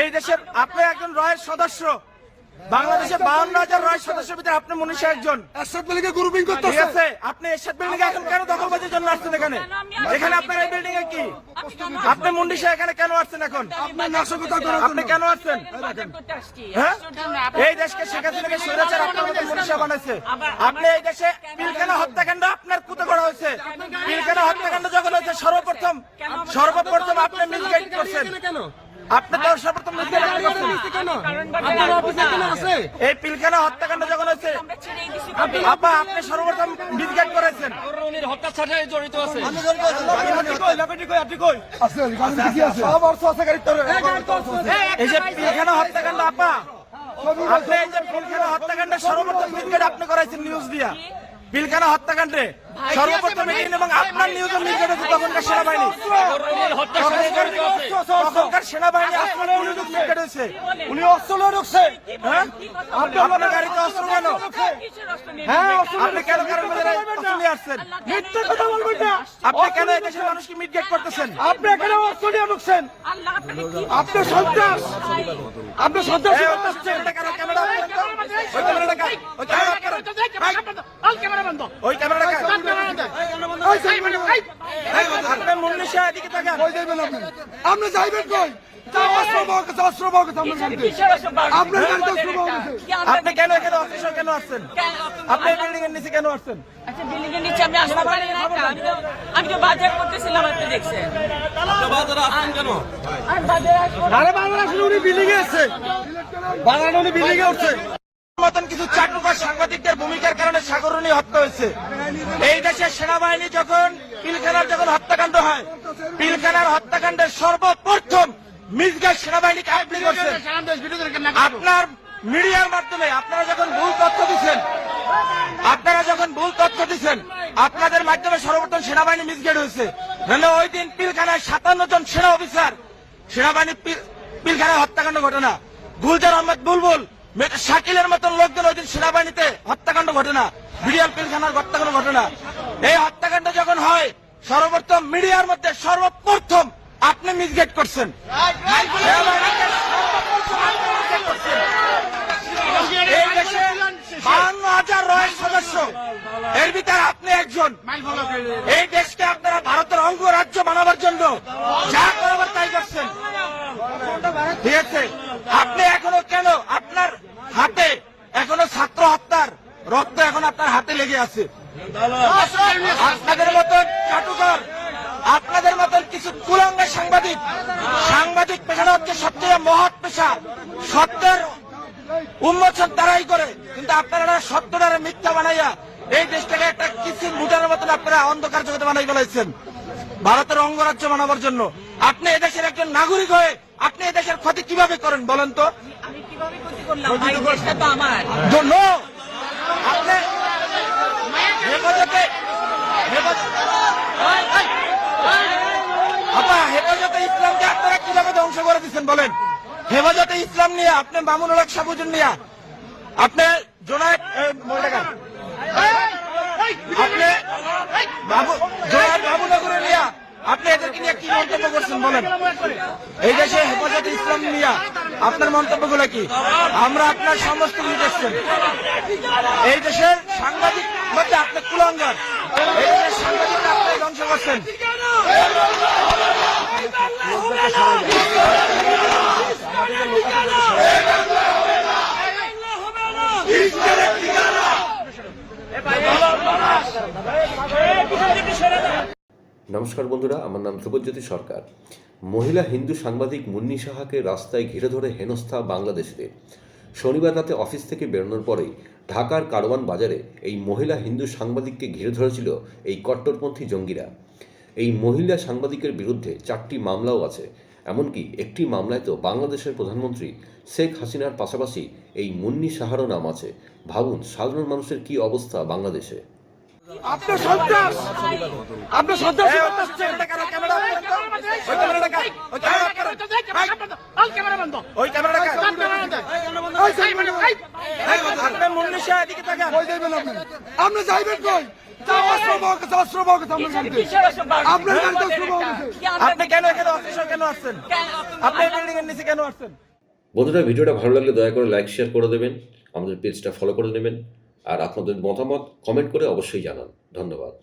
এই দেশের আপনি একজন রয়ের সদস্য। বাংলাদেশে বাউন্ন হাজার রয়ের সদস্যের ভিতরে আপনি মনীষা একজন। এরশাদ মিলিকে গ্রুপিং ঠিক আছে আপনি এরশাদ বিল্ডিং এখন কেন দখলবাজির জন্য আসছেন এখানে? এখানে আপনার এই বিল্ডিং এ কি? আপনি মুন্ডিশা এখানে কেন আসছেন এখন? আপনার নাশকতা করার আপনি কেন আসছেন? বাজার করতে আসছি। হ্যাঁ? এই দেশকে শেখ হাসিনাকে স্বৈরাচার আপনার মনীষা বানাইছে। আপনি এই দেশে পিলখানা হত্যাকাণ্ড আপনার কুতে করা হয়েছে। পিলখানা হত্যাকাণ্ড যখন হয়েছে সর্বপ্রথম সর্বপ্রথম আপনি মিসগাইড করছেন। আপনি তো সর্বপ্রথম এই পিলখানা হত্যাকাণ্ড যখন হয়েছে। আপা আপনি সর্বপ্রথম মিসগাইড করেছেন। আছে। এই যে পিলখানা হত্যাকাণ্ড আপা। আপনি এই যে পিলখানা হত্যাকাণ্ডে সর্বপ্রথম মিসগাইড আপনি করাইছেন নিউজ দিয়া। পিলখানা হত্যাকাণ্ডে সর্বপ্রথম মিটিং এবং আপনার নিউজে মিসগাইড হচ্ছে তখনকার সেনাবাহিনী। তখনকার- সেনাবাহিনী আপনার নিউজে মিসগাইড হয়েছে উনি অস্ত্র লয়ে ঢুকছে হ্যাঁ? আপনার গাড়িতে অস্ত্র কেন? অস্ত্র হ্যাঁ অস্ত্র আপনি কেন কারণ অস্ত্র নিয়ে আসছেন? মিথ্যা কথা বলবেন না। আপনি কেন এই দেশের মানুষকে মিটগেট করতেছেন? আপনি এখানে অস্ত্র নিয়ে ঢুকছেন আপনি সন্ত্রাস। আপনি সন্ত্রাস এই ওটা ক্যামেরাটা? ওই ক্যামেরাটা কার? ওই। ওই ক্যামেরাটা কার? আপনি মুন্নিশা এদিকে তাকান। কই যাইবেন আপনি? আপনি যাইবেন কই? তা অস্ত্র পাওয়া গেছে অস্ত্র পাওয়া গেছে আপনার গাড়িতে। কিসের অস্ত্র পাওয়া গেছে? আপনার গাড়িতে অস্ত্র পাওয়া গেছে কি আমরা- আপনি কেন এখানে অফিসে কেন আসছেন? আপনি বিল্ডিং এর নিচে কেন আসছেন? আচ্ছা, building এর নিচে আমি আসতে পারি না আমি তো- আমি তো বাজার করতেছিলাম আপনি দেখছেন। আর বাজারে আসলে উনি বিল্ডিং এ আছে। বাংলা উনি বিল্ডিং এ উঠছে। মতন কিছু চাটুকার সাংবাদিকদের ভূমিকার কারণে সাগরণী হত্যা হয়েছে। এই দেশের সেনাবাহিনী যখন পিলখানার যখন হত্যাকাণ্ড হয়, পিলখানার হত্যাকাণ্ডের সর্বপ্রথম মিসগাইড সেনাবাহিনীকে আপনি করছেন আপনার মিডিয়ার মাধ্যমে আপনারা যখন ভুল তথ্য দিচ্ছেন, আপনারা যখন ভুল তথ্য দিচ্ছেন, আপনাদের মাধ্যমে সর্বপ্রথম সেনাবাহিনী মিসগাইড হয়েছে। নাহলে ওই দিন পিলখানায় সাতান্ন জন সেনা অফিসার, সেনাবাহিনী পিল- পিলখানায় হত্যাকাণ্ড ঘটনা। গুলজার আহমেদ বুলবুল শাকিলের মতন লোকজন ওই দিন সেনাবাহিনীতে হত্যাকাণ্ড ঘটনা বিডিআর পিলখানার হত্যাকাণ্ড ঘটনা এই হত্যাকাণ্ড যখন হয়, সর্বপ্রথম মিডিয়ার মধ্যে সর্বপ্রথম আপনি মিসগেট করছেন। হাজার সদস্য। এর ভিতরে আপনি একজন। এই দেশকে আপনারা ভারতের অঙ্গরাজ্য বানাবার জন্য যা তাই করছেন। ঠিক আছে? আপনি এখনও কেন আপনার হাতে এখনও ছাত্র হত্যার আপনার হাতে লেগে আছে। আপনাদের মতন চাটুকর আপনাদের মতন কিছু কুলাঙ্গা সাংবাদিক সাংবাদিক পেশাটা হচ্ছে সবচেয়ে মহৎ পেশা। সত্যের উন্মোচন তারাই করে। কিন্তু আপনারা সত্যটারে মিথ্যা বানাইয়া এই দেশটাকে একটা কিছু মুটার মতন আপনারা অন্ধকার জগতে বানাই ফেলাইছেন। ভারতের অঙ্গরাজ্য বানাবার জন্য। আপনি এদেশের একজন নাগরিক হয়ে আপনি এদেশের ক্ষতি কীভাবে করেন বলেন তো? আমি কীভাবে ক্ষতি আপনি হেফাজতে আপা হেফাজতে ইসলামকে আপনারা কীভাবে ধ্বংস করে দিচ্ছেন বলেন? হেফাজতে ইসলাম নিয়ে আপনি মামুনুল হক সাবুজুন নিয়ে। আপনি জোনায়েদ। আপনি জোনায়েদ বাবুনগরে নিয়ে আপনি এদেরকে নিয়ে কি মন্তব্য করছেন বলেন? এই দেশে হেফাজতে ইসলাম নিয়ে আপনার মন্তব্যগুলো কি? আমরা আপনার সমস্ত দেখছেন। এই দেশের সাংবাদিক মধ্যে আপনি দেশের সাংবাদিক আপনি ধ্বংস করছেন নমস্কার বন্ধুরা, আমার নাম ধ্রুবজ্যোতি সরকার। মহিলা হিন্দু সাংবাদিক মুন্নি সাহাকে রাস্তায় ঘিরে ধরে হেনস্থা বাংলাদেশিদের শনিবার রাতে অফিস থেকে বেরোনোর পরেই ঢাকার কারওয়ান বাজারে এই মহিলা হিন্দু সাংবাদিককে ঘিরে ধরেছিল এই কট্টরপন্থী জঙ্গিরা। এই মহিলা সাংবাদিকের বিরুদ্ধে চারটি মামলাও আছে। এমনকি একটি মামলায় তো বাংলাদেশের প্রধানমন্ত্রী শেখ হাসিনার পাশাপাশি এই মুন্নি সাহারও নাম আছে। ভাবুন সাধারণ মানুষের কি অবস্থা বাংলাদেশে? আপনি সন্ত্রাস! আপনি সন্ত্রাস ক্যামেরা ওই? ওই ক্যামেরা আপনি এদিকে তাকান। কই যাইবেন আপনি? আপনি যাইবেন কই? আপনি কেন এখানে কেন আসছেন? আপনি বিল্ডিং এর নিচে কেন আসছেন? বন্ধুরা ভিডিওটা ভালো লাগলে দয়া করে লাইক শেয়ার করে দেবেন আমাদের পেজটা ফলো করে নেবেন আর আপনাদের মতামত কমেন্ট করে অবশ্যই জানান। ধন্যবাদ।